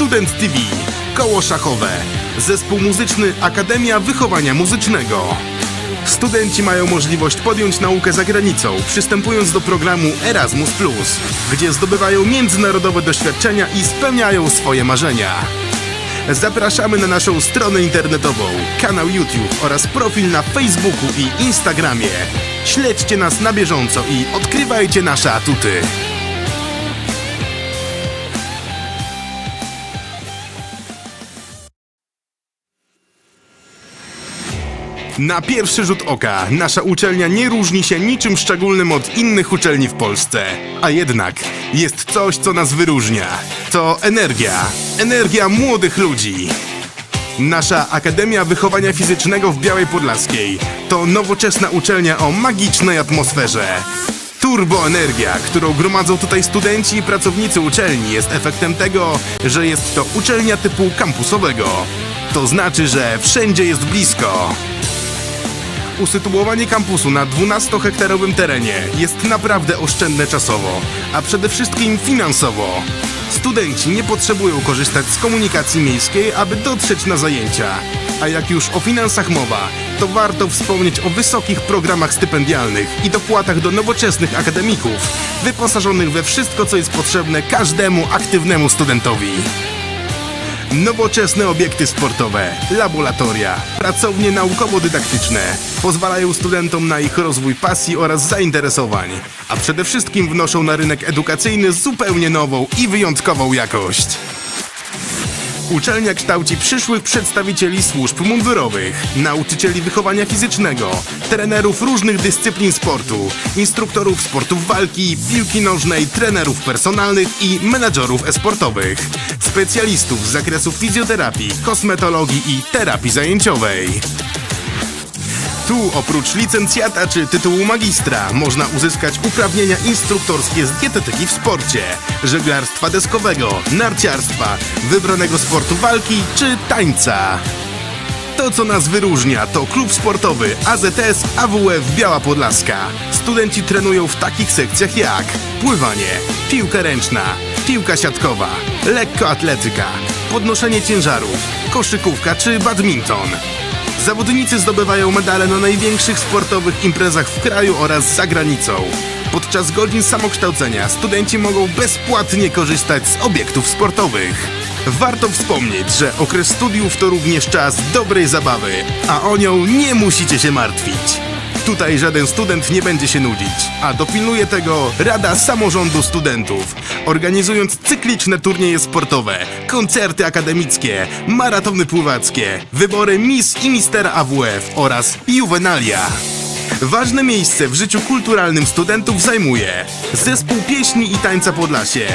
Student TV, Koło Szachowe, Zespół Muzyczny Akademia Wychowania Muzycznego. Studenci mają możliwość podjąć naukę za granicą, przystępując do programu Erasmus, gdzie zdobywają międzynarodowe doświadczenia i spełniają swoje marzenia. Zapraszamy na naszą stronę internetową, kanał YouTube oraz profil na Facebooku i Instagramie. Śledźcie nas na bieżąco i odkrywajcie nasze atuty. Na pierwszy rzut oka nasza uczelnia nie różni się niczym szczególnym od innych uczelni w Polsce. A jednak jest coś, co nas wyróżnia. To energia. Energia młodych ludzi. Nasza Akademia Wychowania Fizycznego w Białej Podlaskiej to nowoczesna uczelnia o magicznej atmosferze. Turboenergia, którą gromadzą tutaj studenci i pracownicy uczelni, jest efektem tego, że jest to uczelnia typu kampusowego. To znaczy, że wszędzie jest blisko. Usytuowanie kampusu na 12-hektarowym terenie jest naprawdę oszczędne czasowo, a przede wszystkim finansowo. Studenci nie potrzebują korzystać z komunikacji miejskiej, aby dotrzeć na zajęcia. A jak już o finansach mowa, to warto wspomnieć o wysokich programach stypendialnych i dopłatach do nowoczesnych akademików, wyposażonych we wszystko, co jest potrzebne każdemu aktywnemu studentowi. Nowoczesne obiekty sportowe, laboratoria, pracownie naukowo-dydaktyczne pozwalają studentom na ich rozwój pasji oraz zainteresowań, a przede wszystkim wnoszą na rynek edukacyjny zupełnie nową i wyjątkową jakość. Uczelnia kształci przyszłych przedstawicieli służb mundurowych, nauczycieli wychowania fizycznego, trenerów różnych dyscyplin sportu, instruktorów sportów walki, piłki nożnej, trenerów personalnych i menadżerów esportowych, specjalistów z zakresu fizjoterapii, kosmetologii i terapii zajęciowej. Tu oprócz licencjata czy tytułu magistra można uzyskać uprawnienia instruktorskie z dietetyki w sporcie, żeglarstwa deskowego, narciarstwa, wybranego sportu walki czy tańca. To, co nas wyróżnia, to klub sportowy AZS AWF Biała Podlaska. Studenci trenują w takich sekcjach jak pływanie, piłka ręczna, piłka siatkowa, lekkoatletyka, podnoszenie ciężarów, koszykówka czy badminton. Zawodnicy zdobywają medale na największych sportowych imprezach w kraju oraz za granicą. Podczas godzin samokształcenia studenci mogą bezpłatnie korzystać z obiektów sportowych. Warto wspomnieć, że okres studiów to również czas dobrej zabawy, a o nią nie musicie się martwić. Tutaj żaden student nie będzie się nudzić, a dopilnuje tego Rada Samorządu Studentów, organizując cykliczne turnieje sportowe, koncerty akademickie, maratony pływackie, wybory Miss i Mistera AWF oraz Juvenalia. Ważne miejsce w życiu kulturalnym studentów zajmuje Zespół Pieśni i Tańca Podlasie.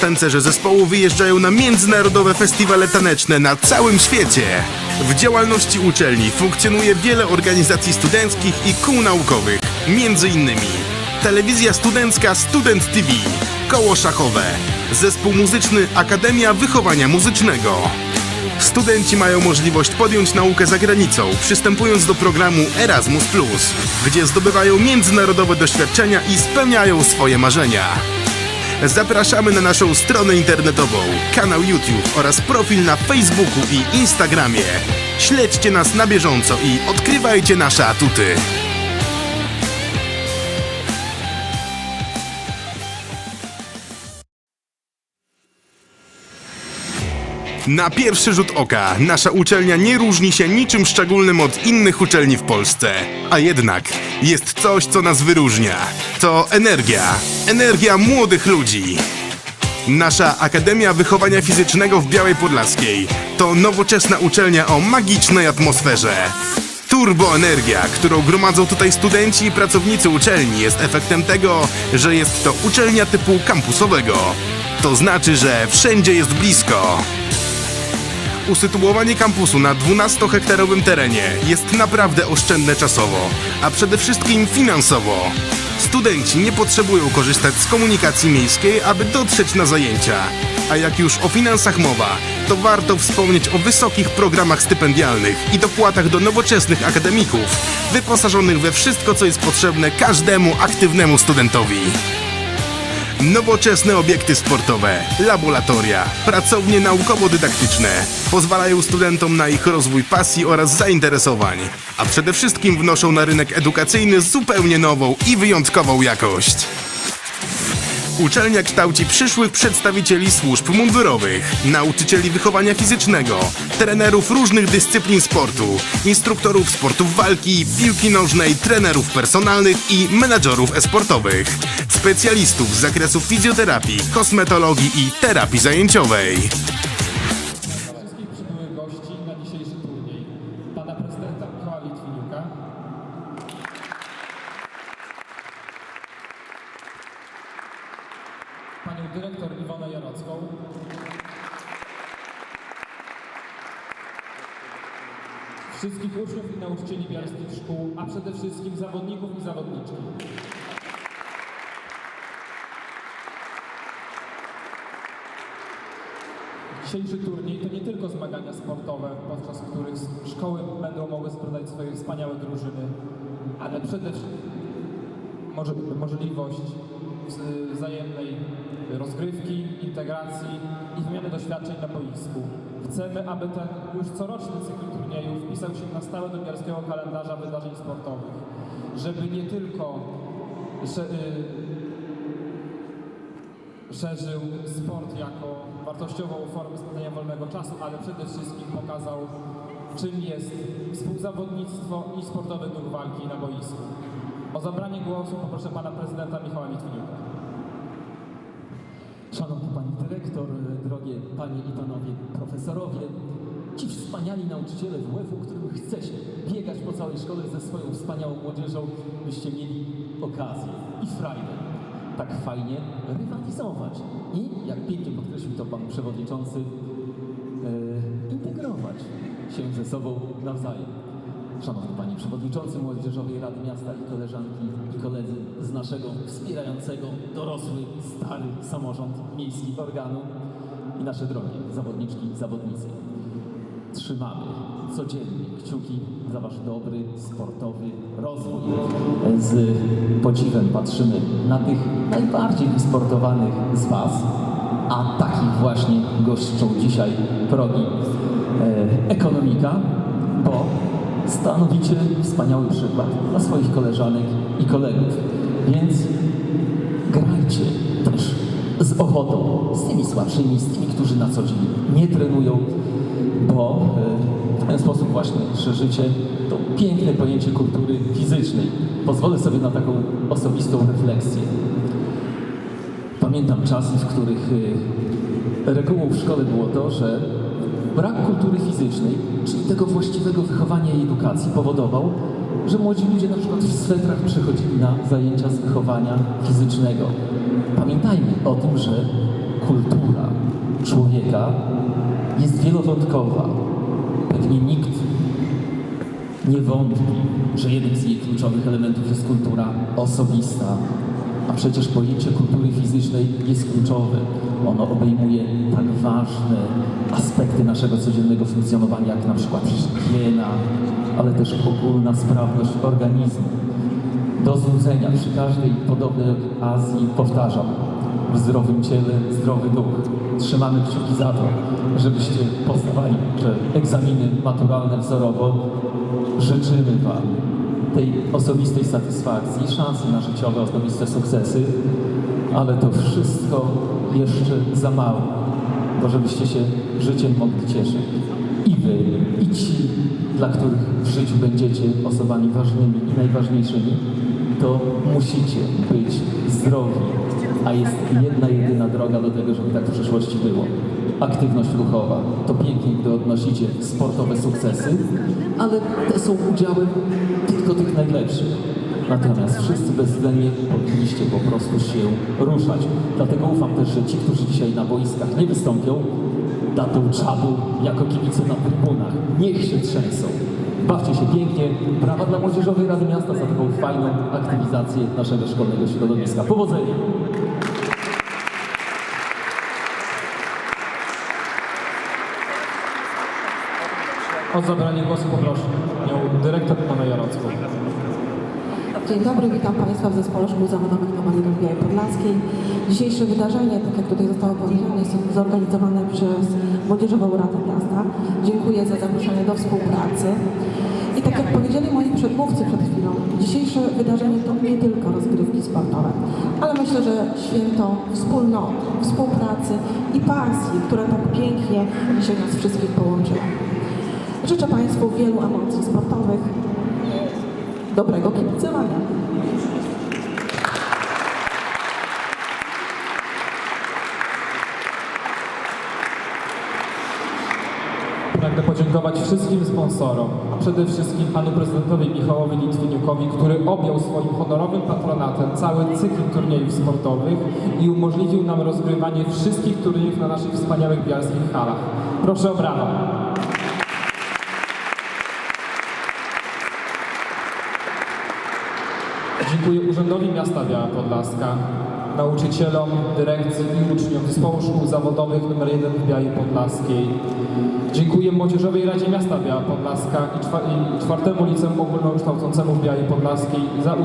Tancerze zespołu wyjeżdżają na międzynarodowe festiwale taneczne na całym świecie. W działalności uczelni funkcjonuje wiele organizacji studenckich i kół naukowych, między innymi Telewizja Studencka Student TV, Koło Szachowe, Zespół Muzyczny Akademia Wychowania Muzycznego. Studenci mają możliwość podjąć naukę za granicą, przystępując do programu Erasmus, gdzie zdobywają międzynarodowe doświadczenia i spełniają swoje marzenia. Zapraszamy na naszą stronę internetową, kanał YouTube oraz profil na Facebooku i Instagramie. Śledźcie nas na bieżąco i odkrywajcie nasze atuty. Na pierwszy rzut oka nasza uczelnia nie różni się niczym szczególnym od innych uczelni w Polsce. A jednak jest coś, co nas wyróżnia. To energia. Energia młodych ludzi. Nasza Akademia Wychowania Fizycznego w Białej Podlaskiej to nowoczesna uczelnia o magicznej atmosferze. Turboenergia, którą gromadzą tutaj studenci i pracownicy uczelni, jest efektem tego, że jest to uczelnia typu kampusowego. To znaczy, że wszędzie jest blisko. Usytuowanie kampusu na 12-hektarowym terenie jest naprawdę oszczędne czasowo, a przede wszystkim finansowo. Studenci nie potrzebują korzystać z komunikacji miejskiej, aby dotrzeć na zajęcia. A jak już o finansach mowa, to warto wspomnieć o wysokich programach stypendialnych i dopłatach do nowoczesnych akademików, wyposażonych we wszystko, co jest potrzebne każdemu aktywnemu studentowi. Nowoczesne obiekty sportowe, laboratoria, pracownie naukowo-dydaktyczne pozwalają studentom na ich rozwój pasji oraz zainteresowań, a przede wszystkim wnoszą na rynek edukacyjny zupełnie nową i wyjątkową jakość. Uczelnia kształci przyszłych przedstawicieli służb mundurowych, nauczycieli wychowania fizycznego, trenerów różnych dyscyplin sportu, instruktorów sportów walki, piłki nożnej, trenerów personalnych i menadżerów esportowych, specjalistów z zakresu fizjoterapii, kosmetologii i terapii zajęciowej. wszystkich gości na dzisiejszy turniej. Pana prezydenta Michała Litwiniuka, panią dyrektor Iwonę Jarocką, wszystkich uczniów i nauczycieli bialskich szkół, a przede wszystkim zawodników i zawodniczki. Dzisiejszy turniej to nie tylko zmagania sportowe, podczas których szkoły będą mogły sprowadzać swoje wspaniałe drużyny, ale przede wszystkim możliwość wz- wzajemnej rozgrywki, integracji i wymiany doświadczeń na boisku. Chcemy, aby ten już coroczny cykl turniejów wpisał się na stałe do bialskiego kalendarza wydarzeń sportowych, żeby nie tylko y, szerzył sport jako wartościową formę spędzania wolnego czasu, ale przede wszystkim pokazał, czym jest współzawodnictwo i sportowy duch walki na boisku. O zabranie głosu poproszę pana prezydenta Michała Litwiniuka. Szanowna Pani Dyrektor, drogie Panie i Panowie Profesorowie, ci wspaniali nauczyciele WF-u, którym chce się biegać po całej szkole ze swoją wspaniałą młodzieżą, byście mieli okazję i frajdę tak fajnie rywalizować i, jak pięknie podkreślił to Pan Przewodniczący, e, integrować się ze sobą nawzajem. Szanowny Panie Przewodniczący Młodzieżowej Rady Miasta i koleżanki i koledzy z naszego wspierającego dorosły, stary samorząd miejski organu i nasze drogie zawodniczki i zawodnicy. Trzymamy codziennie kciuki za Wasz dobry, sportowy rozwój. Z podziwem patrzymy na tych najbardziej wysportowanych z Was, a takich właśnie goszczą dzisiaj progi e, ekonomika, bo stanowicie wspaniały przykład dla swoich koleżanek i kolegów. Więc grajcie też z ochotą, z tymi słabszymi, z tymi, którzy na co dzień nie trenują, bo e, w ten sposób właśnie szerzycie to piękne pojęcie kultury fizycznej. Pozwolę sobie na taką osobistą refleksję. Pamiętam czasy, w których y, regułą w szkole było to, że brak kultury fizycznej, czyli tego właściwego wychowania i edukacji powodował, że młodzi ludzie na przykład w swetrach przechodzili na zajęcia z wychowania fizycznego. Pamiętajmy o tym, że kultura człowieka jest wielowątkowa. Pewnie nikt nie wątpi, że jednym z jej kluczowych elementów jest kultura osobista, a przecież pojęcie kultury fizycznej jest kluczowe. Ono obejmuje tak ważne aspekty naszego codziennego funkcjonowania, jak na przykład higiena, ale też ogólna sprawność organizmu. Do znudzenia przy każdej podobnej okazji powtarzam, w zdrowym ciele zdrowy duch. Trzymamy kciuki za to, żebyście poznawali te egzaminy maturalne wzorowo. Życzymy Wam tej osobistej satysfakcji, szansy na życiowe, osobiste sukcesy, ale to wszystko jeszcze za mało, bo żebyście się życiem mogli cieszyć. I Wy, i ci, dla których w życiu będziecie osobami ważnymi i najważniejszymi, to musicie być zdrowi, a jest jedna, jedyna droga do tego, żeby tak w przyszłości było. Aktywność ruchowa. To pięknie, gdy odnosicie sportowe sukcesy, ale te są udziałem tylko tych najlepszych. Natomiast wszyscy bezwzględnie powinniście po prostu się ruszać. Dlatego ufam też, że ci, którzy dzisiaj na boiskach nie wystąpią, dadzą czadu jako kibice na trybunach. Niech się trzęsą. Bawcie się pięknie. Brawa dla Młodzieżowej Rady Miasta za taką fajną aktywizację naszego szkolnego środowiska. Powodzenia! O zabranie głosu poproszę panią dyrektor Iwonę Jarocką. Dzień dobry, witam Państwa w Zespole Szkół Zawodowych nr 1 w Białej Podlaskiej. Dzisiejsze wydarzenie, tak jak tutaj zostało powiedziane, jest zorganizowane przez Młodzieżową Radę Miasta. Dziękuję za zaproszenie do współpracy. I tak jak powiedzieli moi przedmówcy przed chwilą, dzisiejsze wydarzenie to nie tylko rozgrywki sportowe, ale myślę, że święto wspólnoty, współpracy i pasji, która tak pięknie dzisiaj nas wszystkich połączyła. Życzę Państwu wielu emocji sportowych, dobrego kibicowania. Pragnę podziękować wszystkim sponsorom, a przede wszystkim panu prezydentowi Michałowi Litwiniukowi, który objął swoim honorowym patronatem cały cykl turniejów sportowych i umożliwił nam rozgrywanie wszystkich turniejów na naszych wspaniałych bialskich halach. Proszę o brawa. Dziękuję Urzędowi Miasta Biała Podlaska, nauczycielom, dyrekcji i uczniom Zespołu Szkół Zawodowych nr 1 w Białej Podlaskiej. Dziękuję Młodzieżowej Radzie Miasta Biała Podlaska i czwa- i czwartemu liceum ogólnokształcącemu w Białej Podlaskiej za udział